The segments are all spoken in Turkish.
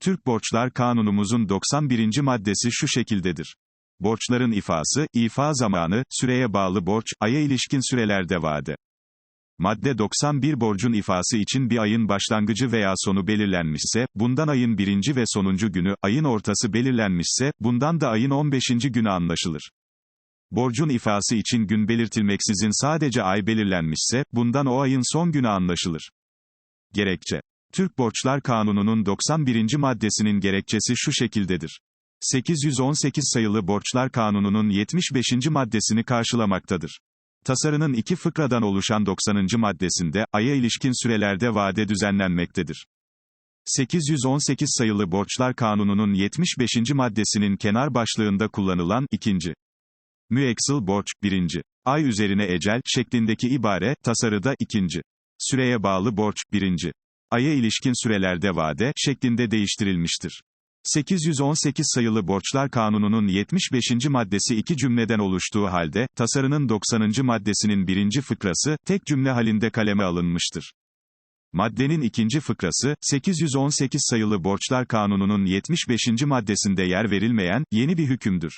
Türk Borçlar Kanunumuzun 91. maddesi şu şekildedir. Borçların ifası, ifa zamanı, süreye bağlı borç, aya ilişkin sürelerde vade. Madde 91 borcun ifası için bir ayın başlangıcı veya sonu belirlenmişse, bundan ayın birinci ve sonuncu günü, ayın ortası belirlenmişse, bundan da ayın 15. günü anlaşılır. Borcun ifası için gün belirtilmeksizin sadece ay belirlenmişse, bundan o ayın son günü anlaşılır. Gerekçe. Türk Borçlar Kanunu'nun 91. maddesinin gerekçesi şu şekildedir. 818 sayılı Borçlar Kanunu'nun 75. maddesini karşılamaktadır. Tasarının iki fıkradan oluşan 90. maddesinde, aya ilişkin sürelerde vade düzenlenmektedir. 818 sayılı Borçlar Kanunu'nun 75. maddesinin kenar başlığında kullanılan, ikinci. Müeksıl borç, birinci. Ay üzerine ecel, şeklindeki ibare, tasarıda, ikinci. Süreye bağlı borç, birinci. Aya ilişkin sürelerde vade, şeklinde değiştirilmiştir. 818 sayılı Borçlar Kanunu'nun 75. maddesi iki cümleden oluştuğu halde, tasarının 90. maddesinin birinci fıkrası, tek cümle halinde kaleme alınmıştır. Maddenin ikinci fıkrası, 818 sayılı Borçlar Kanunu'nun 75. maddesinde yer verilmeyen, yeni bir hükümdür.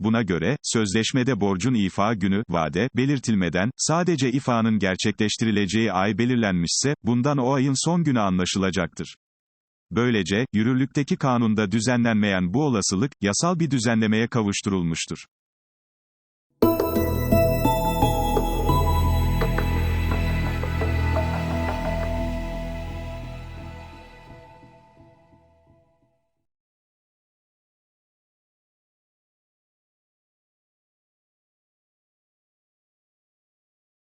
Buna göre, sözleşmede borcun ifa günü, vade, belirtilmeden, sadece ifanın gerçekleştirileceği ay belirlenmişse, bundan o ayın son günü anlaşılacaktır. Böylece, yürürlükteki kanunda düzenlenmeyen bu olasılık, yasal bir düzenlemeye kavuşturulmuştur.